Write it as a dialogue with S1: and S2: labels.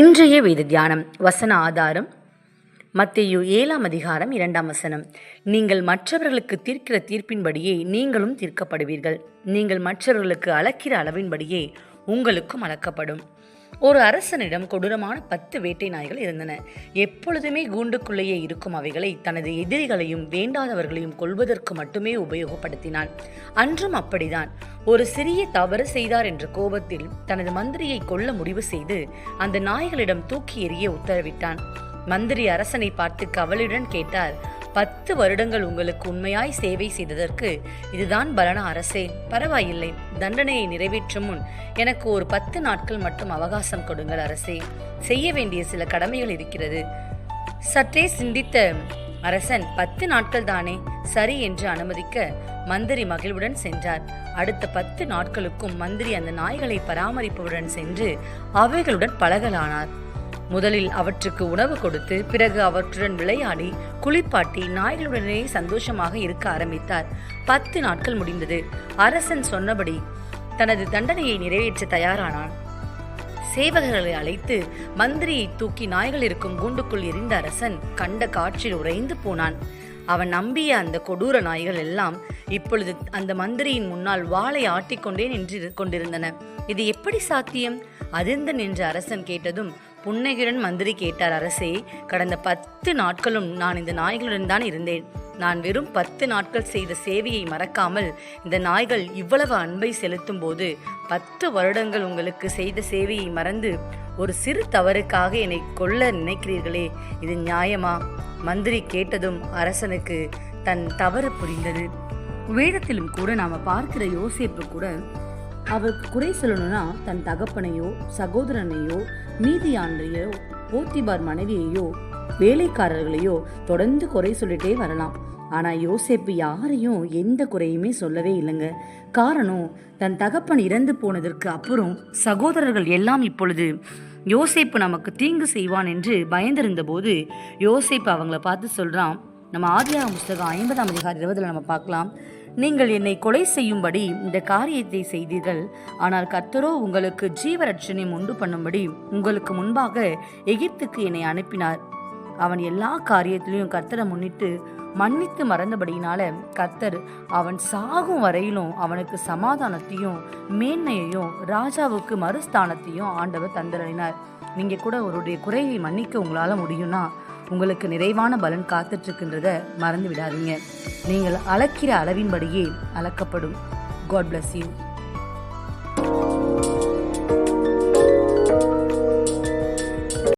S1: இன்றைய வேத தியானம் வசன ஆதாரம் மத்தியு ஏழாம் அதிகாரம் இரண்டாம் வசனம். நீங்கள் மற்றவர்களுக்கு தீர்க்கிற தீர்ப்பின்படியே நீங்களும் தீர்க்கப்படுவீர்கள். நீங்கள் மற்றவர்களுக்கு அளக்கிற அளவின்படியே உங்களுக்கும் அளக்கப்படும். ஒரு அரசனிடம் கொடூரமான பத்து வேட்டை நாய்கள் இருந்தன. எப்பொழுதுமே கூண்டுக்குள்ளேயே இருக்கும் அவைகளை தனது எதிரிகளையும் வேண்டாதவர்களையும் கொல்வதற்கு மட்டுமே உபயோகப்படுத்தினான் அன்றும் அப்படிதான். ஒரு சிறிய தவறு செய்தார் என்ற கோபத்தில் தனது மந்திரியை கொல்ல முடிவு செய்து அந்த நாய்களிடம் தூக்கி எறிய உத்தரவிட்டான். மந்திரி அரசனை பார்த்து கவலையுடன் கேட்டார் பத்து வருடங்கள் உங்களுக்கு உண்மையாய் சேவை செய்ததற்கு இதுதான் பலன அரசே. பரவாயில்லை தண்டனையை நிறைவேற்றும் முன் எனக்கு ஒரு பத்து நாட்கள் மட்டும் அவகாசம் கொடுங்கள் அரசே. செய்ய வேண்டிய சில கடமைகள் இருக்கிறது. சற்றே சிந்தித்த அரசன் பத்து நாட்கள் தானே சரி என்று அனுமதிக்க மந்திரி மகிழ்வுடன் சென்றார். அடுத்த பத்து நாட்களுக்கும் மந்திரி அந்த நாய்களை பராமரிப்பவுடன் சென்று அவைகளுடன் பழகலானார். முதலில் அவற்றுக்கு உணவு கொடுத்து பிறகு அவற்றுடன் விளையாடி குளிப்பாட்டி நாய்களுடனே சந்தோஷமாக இருக்க ஆரம்பித்தார். பத்து நாட்கள் முடிந்தது. அரசன் சொன்னபடி தனது தண்டனையை நிறைவேற்ற தயாரானான். சேவகர்களை அழைத்து மந்திரியை தூக்கி நாய்கள் இருக்கும் கூண்டுக்குள் எரிந்த அரசன் கண்ட காற்றில் உறைந்து போனான். அவன் நம்பிய அந்த கொடூர நாய்கள் எல்லாம் இப்பொழுது அந்த மந்திரியின் முன்னால் வாளை ஆட்டிக்கொண்டே நின்று கொண்டிருந்தன. இது எப்படி சாத்தியம்? அதிர்ந்து நின்ற அரசன் கேட்டதும் புன்னகையுடன் மந்திரி கேட்டார் அரசே கடந்த பத்து நாட்களும் நான் இந்த நாய்களுடன் தான் இருந்தேன். நான் வெறும் பத்து நாட்கள் செய்த சேவையை மறக்காமல் இந்த நாய்கள் இவ்வளவு அன்பை செலுத்தும் போது பத்து வருடங்கள் உங்களுக்கு செய்த சேவையை மறந்து ஒரு சிறு தவறுக்காக என்னை கொல்ல நினைக்கிறீர்களே இது நியாயமா? மந்திரி கேட்டதும் அரசனுக்கு தன் தவறு புரிந்தது. வேதத்திலும் கூட நாம பார்க்கிற யோசிப்பு கூட அவருக்கு குறை சொல்லணும்னா தன் தகப்பனையோ சகோதரனையோ நீதியான்றையோ போத்திபார் மனைவியையோ வேலைக்காரர்களையோ தொடர்ந்து குறை சொல்லிட்டே வரலாம். ஆனால் யோசேப்பு யாரையும் எந்த குறையுமே சொல்லவே இல்லைங்க. காரணம் தன் தகப்பன் இறந்து போனதற்கு அப்புறம் சகோதரர்கள் எல்லாம் இப்பொழுது யோசேப்பு நமக்கு தீங்கு செய்வான் என்று பயந்திருந்த போது யோசேப்பு அவங்கள பார்த்து சொல்கிறான் நம்ம ஆதியாக புஸ்தகம் ஐம்பதாம் அதிகாரம் இருபதில் நம்ம பார்க்கலாம். நீங்கள் என்னை கொலை செய்யும்படி இந்த காரியத்தை செய்தீர்கள். ஆனால் கர்த்தரோ உங்களுக்கு ஜீவரட்சணை உண்டு பண்ணும்படி உங்களுக்கு முன்பாக எகிப்துக்கு என்னை அனுப்பினார். அவன் எல்லா காரியத்திலையும் கர்த்தரை முன்னிட்டு மன்னித்து மறந்தபடியினால கர்த்தர் அவன் சாகும் வரையிலும் அவனுக்கு சமாதானத்தையும் மேன்மையையும் ராஜாவுக்கு மறுஸ்தானத்தையும் ஆண்டவர் தந்தரளினார். நீங்க கூட அவருடைய குறையை மன்னிக்க உங்களால முடியும்னா உங்களுக்கு நிறைவான பலன் காத்துட்ருக்கின்றத மறந்து விடாதீங்க நீங்கள் அளக்கிற அளவின்படியே அளக்கப்படும். God bless you